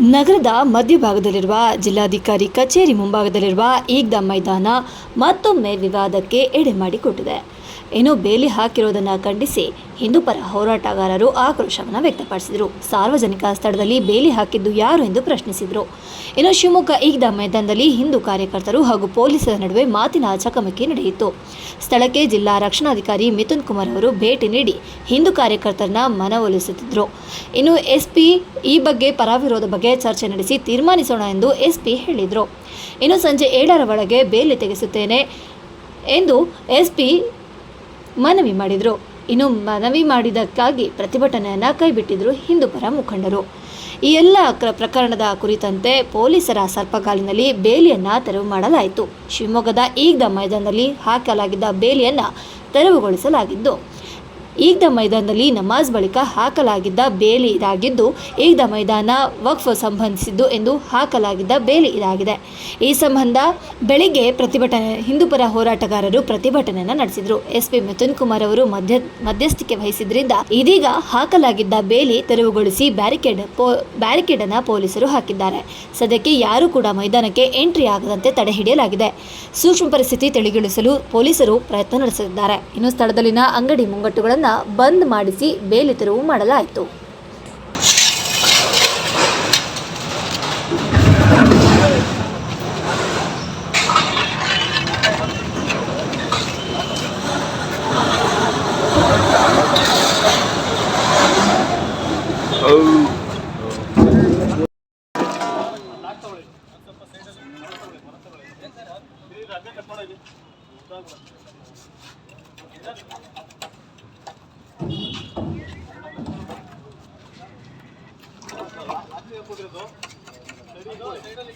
ನಗರದ ಮಧ್ಯಭಾಗದಲ್ಲಿರುವ ಜಿಲ್ಲಾಧಿಕಾರಿ ಕಚೇರಿ ಮುಂಭಾಗದಲ್ಲಿರುವ ಈಗ್ದ ಮೈದಾನ ಮತ್ತೊಮ್ಮೆ ವಿವಾದಕ್ಕೆ ಎಡೆ ಮಾಡಿಕೊಟ್ಟಿದೆ. ಇನ್ನು ಬೇಲಿ ಹಾಕಿರೋದನ್ನು ಖಂಡಿಸಿ ಹಿಂದೂಪರ ಹೋರಾಟಗಾರರು ಆಕ್ರೋಶವನ್ನು ವ್ಯಕ್ತಪಡಿಸಿದರು. ಸಾರ್ವಜನಿಕ ಸ್ಥಳದಲ್ಲಿ ಬೇಲಿ ಹಾಕಿದ್ದು ಯಾರು ಎಂದು ಪ್ರಶ್ನಿಸಿದರು. ಇನ್ನು ಶಿವಮೊಗ್ಗ ಈಗ ಮೈದಾನದಲ್ಲಿ ಹಿಂದೂ ಕಾರ್ಯಕರ್ತರು ಹಾಗೂ ಪೊಲೀಸರ ನಡುವೆ ಮಾತಿನ ಚಕಮಕಿ ನಡೆಯಿತು. ಸ್ಥಳಕ್ಕೆ ಜಿಲ್ಲಾ ರಕ್ಷಣಾಧಿಕಾರಿ ಮಿಥುನ್ ಕುಮಾರ್ ಅವರು ಭೇಟಿ ನೀಡಿ ಹಿಂದೂ ಕಾರ್ಯಕರ್ತರನ್ನ ಮನವೊಲಿಸುತ್ತಿದ್ದರು ಇನ್ನು ಎಸ್ಪಿ ಈ ಬಗ್ಗೆ ಪರವಿರೋಧ ಬಗ್ಗೆ ಚರ್ಚೆ ನಡೆಸಿ ತೀರ್ಮಾನಿಸೋಣ ಎಂದು ಎಸ್ಪಿ ಹೇಳಿದರು. ಇನ್ನು ಸಂಜೆ ಏಳರ ಒಳಗೆ ಬೇಲಿ ತೆಗೆಸುತ್ತೇನೆ ಎಂದು ಎಸ್ಪಿ ಮನವಿ ಮಾಡಿದರು. ಇನ್ನು ಮನವಿ ಮಾಡಿದ್ದಕ್ಕಾಗಿ ಪ್ರತಿಭಟನೆಯನ್ನು ಕೈಬಿಟ್ಟಿದ್ದರು ಹಿಂದೂಪರ ಮುಖಂಡರು ಈ ಎಲ್ಲ ಕ್ರ- ಪ್ರಕರಣದ ಕುರಿತಂತೆ ಪೊಲೀಸರ ಸರ್ಪಗಾಲಿನಲ್ಲಿ ಬೇಲಿಯನ್ನು ತೆರವು ಮಾಡಲಾಯಿತು. ಶಿವಮೊಗ್ಗದ ಈಗ ಮೈದಾನದಲ್ಲಿ ಹಾಕಲಾಗಿದ್ದ ಬೇಲಿಯನ್ನು ತೆರವುಗೊಳಿಸಲಾಗಿದ್ದು. ಈಗ್ದ ಮೈದಾನದಲ್ಲಿ ನಮಾಜ್ ಬಳಿಕ ಹಾಕಲಾಗಿದ್ದ ಬೇಲಿ ಇದಾಗಿದ್ದು ಈಗ್ದ ಮೈದಾನ ವಕ್ಫ್ ಸಂಬಂಧಿಸಿದ್ದು ಎಂದು ಹಾಕಲಾಗಿದ್ದ ಬೇಲಿ ಇದಾಗಿದೆ. ಈ ಸಂಬಂಧ ಬೆಳಿಗ್ಗೆ ಪ್ರತಿಭಟನೆ ಹಿಂದೂಪರ ಹೋರಾಟಗಾರರು ಪ್ರತಿಭಟನೆಯನ್ನು ನಡೆಸಿದರು. ಎಸ್ಪಿ ಮಿಥುನ್ ಕುಮಾರ್ ಅವರು ಮಧ್ಯ, ಮಧ್ಯಸ್ಥಿಕೆ ವಹಿಸಿದ್ರಿಂದ ಇದೀಗ ಹಾಕಲಾಗಿದ್ದ ಬೇಲಿ ತೆರವುಗೊಳಿಸಿ ಬ್ಯಾರಿಕೇಡ್ ಪೋ ಬ್ಯಾರಿಕೇಡ್ ಅನ್ನು ಪೊಲೀಸರು ಹಾಕಿದ್ದಾರೆ. ಸದ್ಯಕ್ಕೆ ಯಾರೂ ಕೂಡ ಮೈದಾನಕ್ಕೆ ಎಂಟ್ರಿ ಆಗದಂತೆ ತಡೆ ಹಿಡಿಯಲಾಗಿದೆ. ಸೂಕ್ಷ್ಮ ಪರಿಸ್ಥಿತಿ ತಿಳಿಗೊಳಿಸಲು ಪೊಲೀಸರು ಪ್ರಯತ್ನ ನಡೆಸಿದ್ದಾರೆ. ಇನ್ನು ಸ್ಥಳದಲ್ಲಿನ ಅಂಗಡಿ ಮುಂಗಟ್ಟುಗಳನ್ನು ಘಟಕವನ್ನು ಬಂದ್ ಮಾಡಿಸಿ ಬೇಲಿ ತೆರವು ಮಾಡಲಾಯಿತು. ಸೈಡಲ್ಲಿ